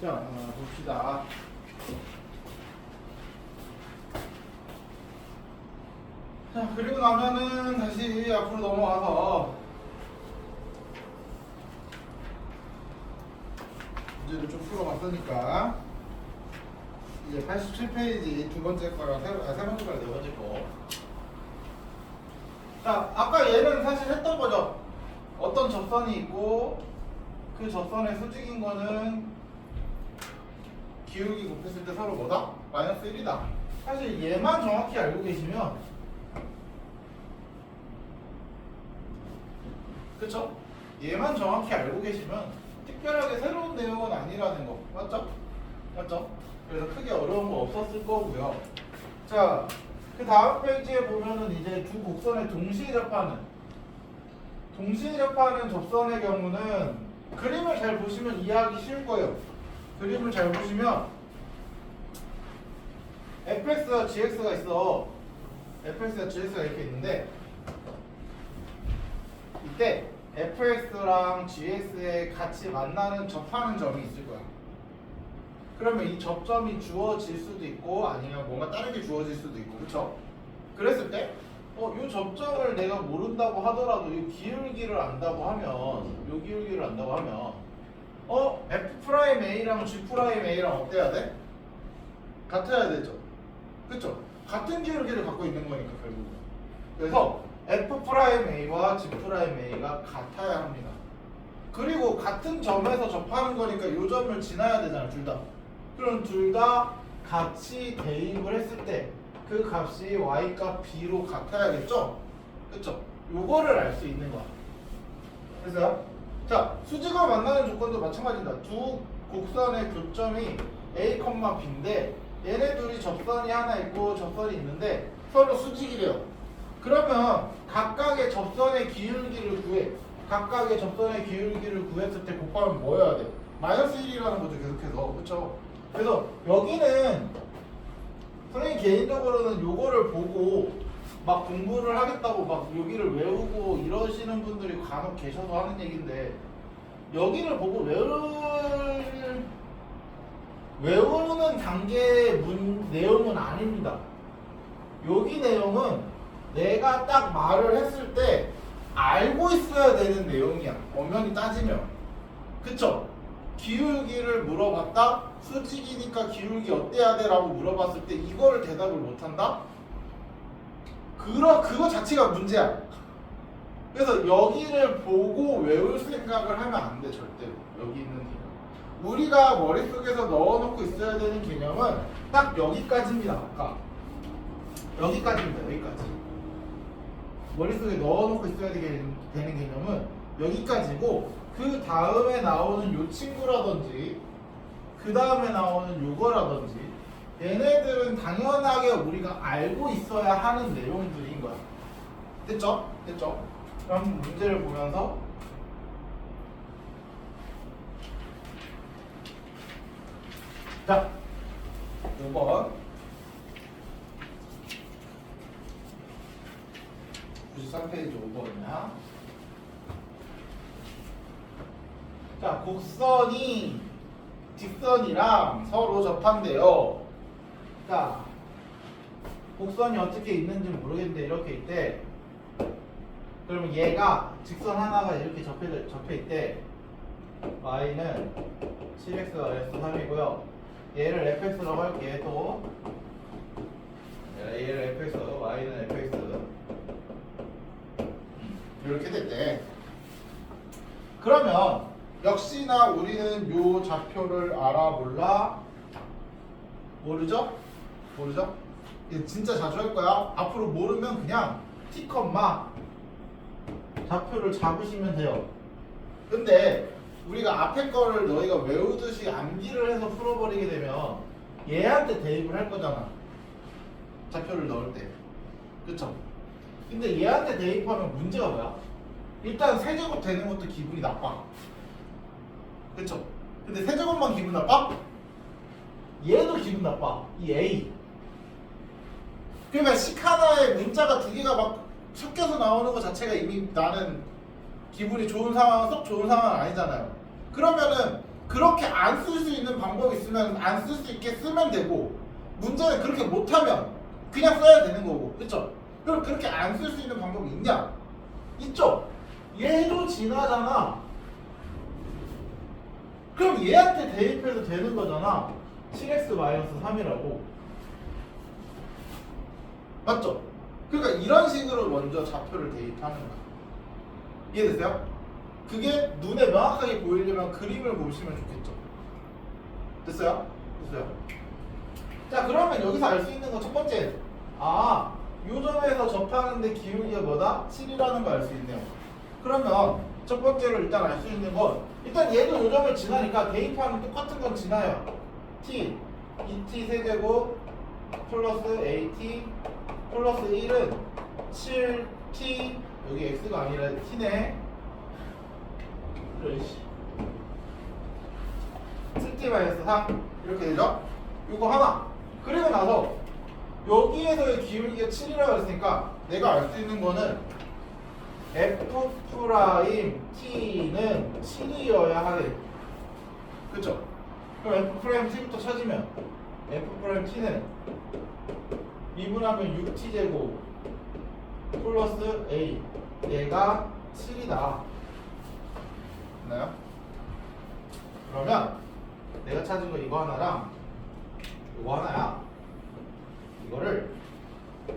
자, 어, 봅시다. 자, 그리고 나면은 다시 앞으로 넘어가서 문제를 좀 풀어봤으니까 이제 87페이지 두 번째 거랑 세, 아, 세 번째 거랑 네 번째 거. 자, 아까 얘는 사실 했던 거죠. 어떤 접선이 있고 그 접선의 수직인 거는 기울기 곱했을 때 서로 뭐다? 마이너스 1이다. 사실 얘만 정확히 알고 계시면 그쵸? 얘만 정확히 알고 계시면 특별하게 새로운 내용은 아니라는 거 맞죠? 맞죠? 그래서 크게 어려운 거 없었을 거고요. 자, 그 다음 페이지에 보면은 이제 두 곡선의 동시에 접하는 동시에 접하는 접선의 경우는 그림을 잘 보시면 이해하기 쉬울 거예요. 그림을 잘 보시면 fx와 gx가 있어. fx와 gx가 이렇게 있는데 이때 fx랑 gx에 같이 만나는 접하는 점이 있을 거야. 그러면 이 접점이 주어질 수도 있고 아니면 뭔가 다른 게 주어질 수도 있고 그렇죠? 그랬을 때 어, 이 접점을 내가 모른다고 하더라도 이 기울기를 안다고 하면 요 기울기를 안다고 하면 프라임 a랑 g 프라임 a랑 어때야 돼? 같아야 되죠. 그렇죠? 같은 기울기를 갖고 있는 거니까 결국은. 그래서 f 프라임 a와 g 프라임 a가 같아야 합니다. 그리고 같은 점에서 접하는 거니까 이 점을 지나야 되잖아, 둘 다. 그럼 둘 다 같이 대입을 했을 때 그 값이 y 값 b로 같아야겠죠? 그쵸? 요거를 알 수 있는 거야. 그래서요. 자, 수직을 만나는 조건도 마찬가지다. 두 곡선의 교점이 a, b인데 얘네 둘이 접선이 하나 있고 접선이 있는데 서로 수직이래요. 그러면 각각의 접선의 기울기를 구해. 각각의 접선의 기울기를 구했을 때 곱하면 뭐 해야 돼? 마이너스 1이라는 거죠, 계속해서. 그쵸? 그래서 여기는 선생님 개인적으로는 요거를 보고 막 공부를 하겠다고 막 여기를 외우고 이러시는 분들이 간혹 계셔서 하는 얘기인데 여기를 보고 외울 외우는 단계의 문 내용은 아닙니다. 여기 내용은 내가 딱 말을 했을 때 알고 있어야 되는 내용이야. 엄연히 따지면. 그쵸? 기울기를 물어봤다? 수직이니까 기울기 어때야 돼? 라고 물어봤을 때 이거를 대답을 못한다? 그러, 그거 자체가 문제야. 그래서 여기를 보고 외울 생각을 하면 안 돼, 절대로. 여기 있는 개념. 우리가 머릿속에서 넣어놓고 있어야 되는 개념은 딱 여기까지입니다, 아까. 여기까지입니다, 여기까지. 머릿속에 넣어놓고 있어야 되는 되는 개념은 여기까지고 그 다음에 나오는 요 친구라든지 그 다음에 나오는 요거라든지 얘네들은 당연하게 우리가 알고 있어야 하는 내용들인 거야. 됐죠? 됐죠? 그럼 문제를 보면서 자 5번 93페이지 5번이야. 자, 곡선이 직선이랑 서로 접한대요. 자, 곡선이 어떻게 있는지 모르겠는데 이렇게 있대. 그러면 얘가 직선 하나가 이렇게 접해, 접해 있대. y는 7x 마이너스 3이고요. 얘를 fx라고 할게 또. 얘를 fx, y는 fx. 이렇게 됐대. 그러면 역시나 우리는 요 좌표를 알아 몰라? 모르죠? 모르죠? 이거 진짜 자주 할 거야. 앞으로 모르면 그냥 T 컴마 좌표를 잡으시면 돼요. 근데 우리가 앞에 거를 너희가 외우듯이 암기를 해서 풀어버리게 되면 얘한테 대입을 할 거잖아. 좌표를 넣을 때. 그쵸? 근데 얘한테 대입하면 문제가 뭐야? 일단 세제곱 되는 것도 기분이 나빠. 그쵸? 근데 세제곱만 기분 나빠? 얘도 기분 나빠. 이 A. 그러면 시카나에 문자가 두 개가 막 섞여서 나오는 것 자체가 이미 나는 기분이 좋은 상황, 썩 좋은 상황은 아니잖아요. 그러면은 그렇게 안 쓸 수 있는 방법 있으면 안 쓸 수 있게 쓰면 되고 문제는 그렇게 못하면 그냥 써야 되는 거고 그쵸? 그럼 그렇게 안 쓸 수 있는 방법이 있냐? 있죠? 얘도 지나잖아 그럼 얘한테 대입해도 되는 거잖아 7x-3이라고 맞죠? 그러니까 이런 식으로 먼저 좌표를 대입하는 거야 이해됐어요? 그게 눈에 명확하게 보이려면 그림을 보시면 좋겠죠 됐어요? 됐어요? 자 그러면 여기서 알 수 있는 건 첫 번째 아 요점에서 접하는데 기울기가 뭐다? 7이라는 거 알 수 있네요 그러면 첫 번째로 일단 알 수 있는 건 일단 얘도 요점을 지나니까 대입하면 똑같은 건 지나요 t 2t 세제곱 플러스 at 플러스 1은 7t 여기 x가 아니라 t네 그래 씨 7t 마이너스 3 이렇게 되죠? 이거 하나 그리고 나서 여기에서의 기울기가 7이라고 했으니까 내가 알 수 있는 거는 f 프라임 t는 7이어야 하게 그쵸? 그럼 f 프라임 t부터 찾으면 f 프라임 t는 미분하면 6t 제곱 플러스 a. 얘가 7이다. 됐나요? 그러면 내가 찾은 거 이거 하나랑 이거 하나야. 이거를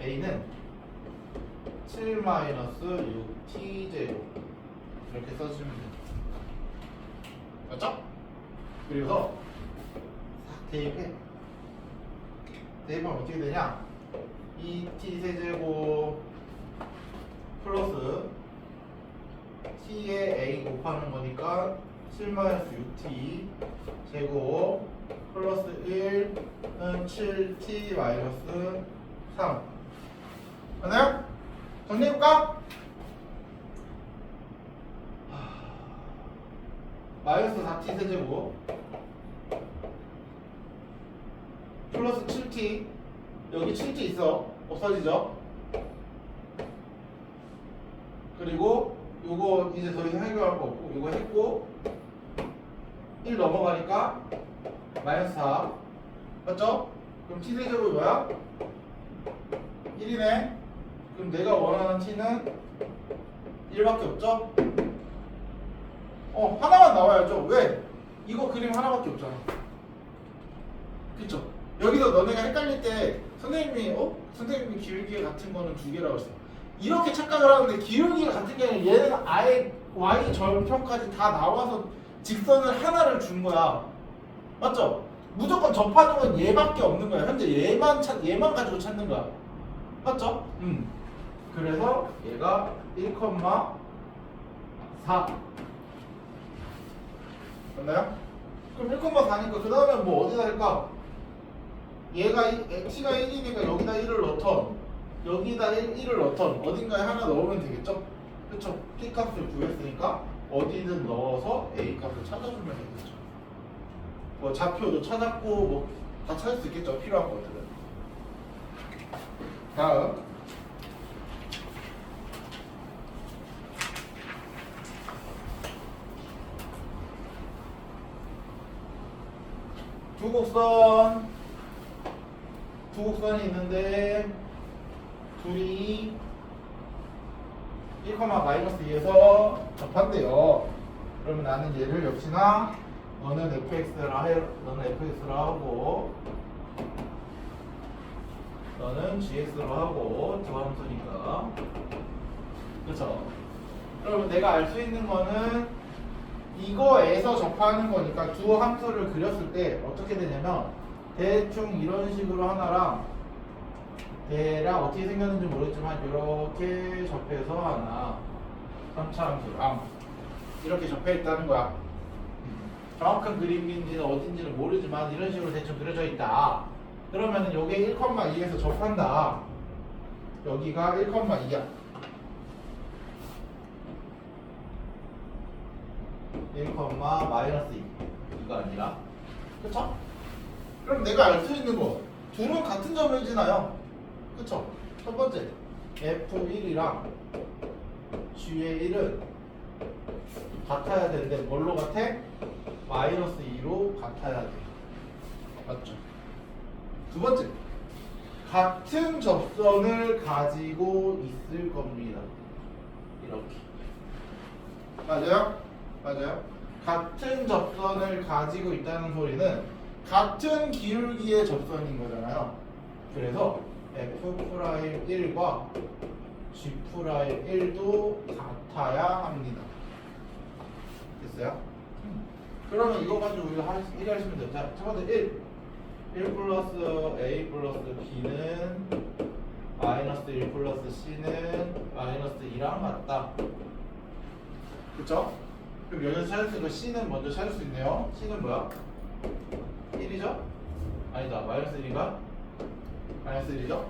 a는 7 마이너스 6t 제곱 이렇게 써주면 돼 맞죠? 그리고서 싹 대입해. 대입하면 어떻게 되냐 2t 세제곱 플러스 t에 a 곱하는 거니까 7 마이너스 6t 제곱 플러스 1은 7t 마이너스 3 맞나요? 정리해볼까? 마이너스 4t 세제곱 플러스 7t 여기 7t 있어 없어지죠? 그리고 요거 이제 더 이상 해결할 거 없고 이거 했고 1 넘어가니까 마이너스 4 맞죠? 그럼 t 세제곱이 뭐야? 1이네 그럼 내가 원하는 t는 1밖에 없죠? 어 하나만 나와야죠 왜? 이거 그림 하나밖에 없잖아 그쵸? 여기서 너네가 헷갈릴 때 선생님이 어? 선생님이 기울기가 같은 거는 두 개라고 했어 이렇게 착각을 하는데 기울기가 같은 게 아니라 얘는 아예 y 절편까지 다 나와서 직선을 하나를 준 거야 맞죠? 무조건 접하는 건 얘밖에 없는 거야 현재 얘만 찾 얘만 가지고 찾는 거야 맞죠? 음. 그래서 얘가 1,4 맞나요? 그럼 1,4니까 그 다음에 뭐 어디다 할까? 얘가 이- x가 1이니까 여기다 1을 넣던 여기다 1, 1을 넣던 어딘가에 하나 넣으면 되겠죠? 그쵸? p 값을 구했으니까 어디든 넣어서 a 값을 찾아주면 되겠죠. 뭐 좌표도 찾았고 뭐 다 찾을 수 있겠죠? 필요한 것들은. 다음. 두 곡선 두 곡선이 있는데 둘이 1, 마이너스 2에서 접한대요. 그러면 나는 얘를 역시나 너는 fx라 해, 너는 fx라 하고 너는 gx로 하고 두 함수니까 그렇죠. 그러면 내가 알 수 있는 거는 이거에서 접하는 거니까 두 함수를 그렸을 때 어떻게 되냐면 대충 이런 식으로 하나랑 대략 어떻게 생겼는지 모르겠지만 이렇게 접해서 하나. 3차 함수랑 이렇게 접해 있다는 거야. 정확한 그림인지는 어딘지는 모르지만 이런 식으로 대충 그려져 있다. 그러면은 요게 1,2에서 접한다. 여기가 1,2야. 1, 마이너스 2 이거 아니라. 그쵸? 그럼 내가 알 수 있는 거 둘은 같은 점을 지나요 그쵸? 첫 번째 F1이랑 G의 1은 같아야 되는데 뭘로 같아? 마이너스 2로 같아야 돼 맞죠? 두 번째 같은 접선을 가지고 있을 겁니다. 이렇게 맞아요? 맞아요? 같은 접선을 가지고 있다는 소리는 같은 기울기의 접선인 거잖아요. 그래서 F'1과 G'1도 같아야 합니다. 됐어요? 그러면 이거 가지고 우리가 할- 1위 하시면 돼요. 자, 첫 번째 1. 1 플러스 A 플러스 B는 마이너스 1 플러스 C는 마이너스 2랑 같다. 그쵸? 그럼 여기서 찾을 수 있는 C는 먼저 찾을 수 있네요. C는 뭐야? 1이죠? 아니다. 마이너스 1인가? 마이너스 1이죠?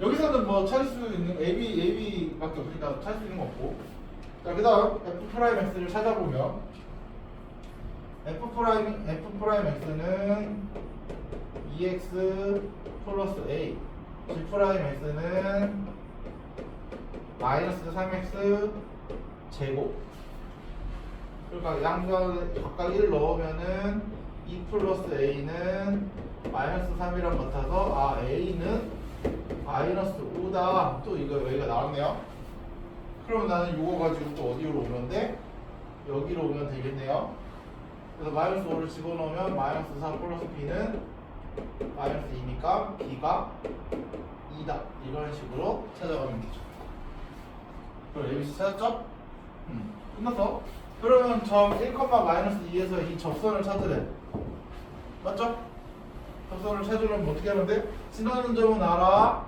여기서는 뭐 찾을 수 있는 AB, AB밖에 없으니까 찾을 수 있는 거 없고 자, 그 다음 F 프라임 X를 찾아보면 F 프라임 F 프라임 X는 2X 플러스 A G 프라임 X는 마이너스 3X 제곱 그러니까 양변 각각 1 넣으면은 2 플러스 A는 마이너스 3이랑 같아서 아 A는 마이너스 5다. 또 이거 여기가 나왔네요. 그러면 나는 이거 가지고 또 어디로 돼? 여기로 오면 되겠네요. 그래서 마이너스 5를 집어넣으면 마이너스 4 플러스 B는 마이너스 2니까 B가 2다. 이런 식으로 찾아가면 되죠. 그럼 ABC 찾았죠? 음, 끝났어? 그러면 점 1, 마이너스 2에서 이 접선을 찾으래 맞죠? 접선을 찾으려면 어떻게 돼? 지나는 점은 알아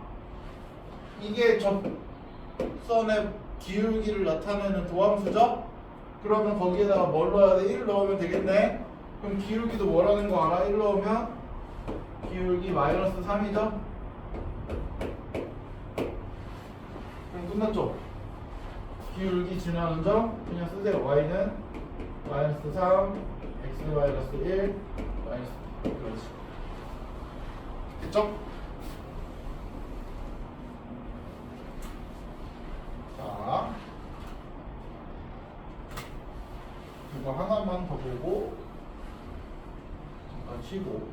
이게 접선의 기울기를 나타내는 도함수죠? 그러면 거기에다가 뭘 넣어야 돼? 1 넣으면 되겠네 그럼 기울기도 뭐라는 거 알아? 1 넣으면 기울기 마이너스 3이죠? 그럼 끝났죠? 기울기 지나는 점 그냥 쓰세요 y는 마이너스 3 x 마이너스 1 마이너스 2 그렇지 됐죠? 자 이거 하나만 더 보고 잠깐 쉬고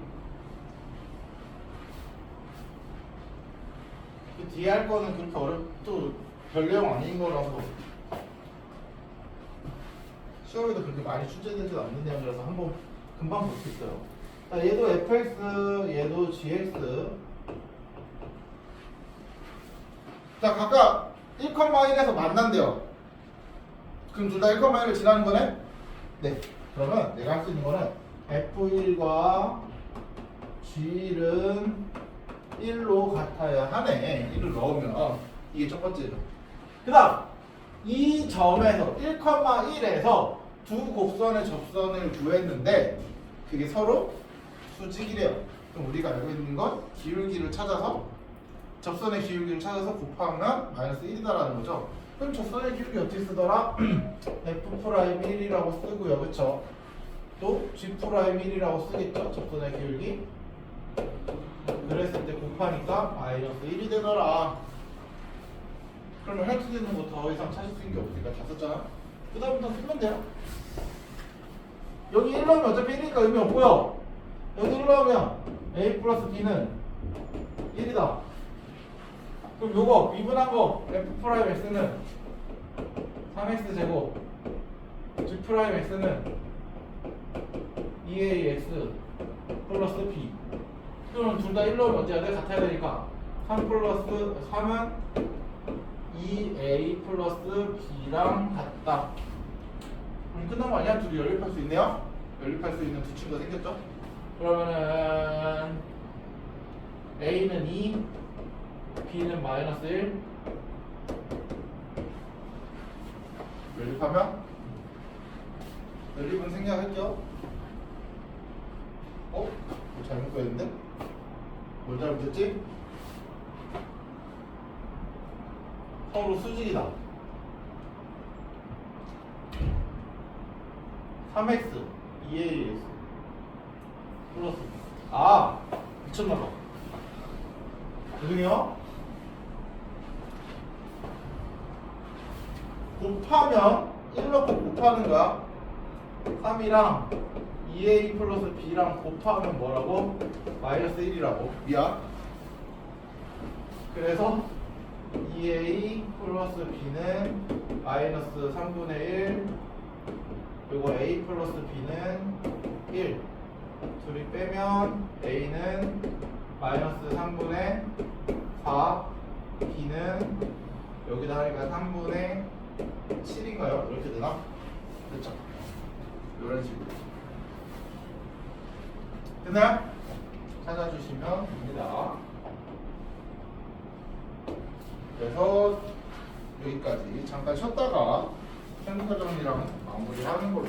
그 뒤에 할 거는 그렇게 어렵도 별 내용 아닌 거라서 시험에도 그렇게 많이 출제되지 않는 내용이라서 한번 금방 볼 수 있어요. 자, 얘도 fx, 얘도 gx. 자, 각각 1,1에서 만난대요. 그럼 둘 다 1,1을 지나는 거네? 네. 그러면 내가 할 수 있는 거는 f1과 g1은 1로 같아야 하네. 1을 넣으면 어, 이게 첫 번째죠. 그 다음 이 점에서 1,1에서 두 곡선의 접선을 구했는데 그게 서로 수직이래요. 그럼 우리가 알고 있는 건 기울기를 찾아서 접선의 기울기를 찾아서 곱하면 마이너스 1이다라는 거죠. 그럼 접선의 기울기 어떻게 쓰더라? f 프라임 1이라고 쓰고요, 그렇죠? 또 g 프라임 1이라고 쓰겠죠, 접선의 기울기. 그랬을 때 곱하니까 마이너스 1이 되더라. 그러면 할수 있는 거 더 이상 찾을 수 있는 게 없으니까 다 썼잖아. 그 다음부터 쓰면 돼요. 여기 1 넣으면 어차피 1이니까 의미 없고요. 여기 1 넣으면 a 플러스 b는 1이다. 그럼 요거 미분한 거 f 프라임 x는 3x 제곱 g 프라임 x는 2ax 플러스 b 그러면 둘다1 넣으면 언제 해야 돼? 같아야 되니까 3 플러스 3은 2a 플러스 b랑 같다. 그럼 끝난 거 아니야? 둘이 연립할 수 있네요? 연립할 수 있는 두 친구가 생겼죠? 그러면은 a는 2, b는 마이너스 1 연립하면 연립은 생략할게요. 어? 뭐 잘못 구했는데? 뭘 잘못했지? 서로 수직이다. 3x 2ax 아 미쳤나봐. 죄송해요. 곱하면 1 넣고 곱하는 거야 3이랑 2a 플러스 b랑 곱하면 뭐라고? 마이너스 1이라고. 미안. 그래서 2a 플러스 b는 마이너스 3분의 1 그리고 a 플러스 b는 1 둘이 빼면 a는 마이너스 3분의 4 b는 여기다 하니까 3분의 7인가요? 이렇게 되나? 그렇죠 이런 식으로 됐나요? 찾아주시면 됩니다 그래서 여기까지 잠깐 쉬었다가 정리랑 마무리하는 걸로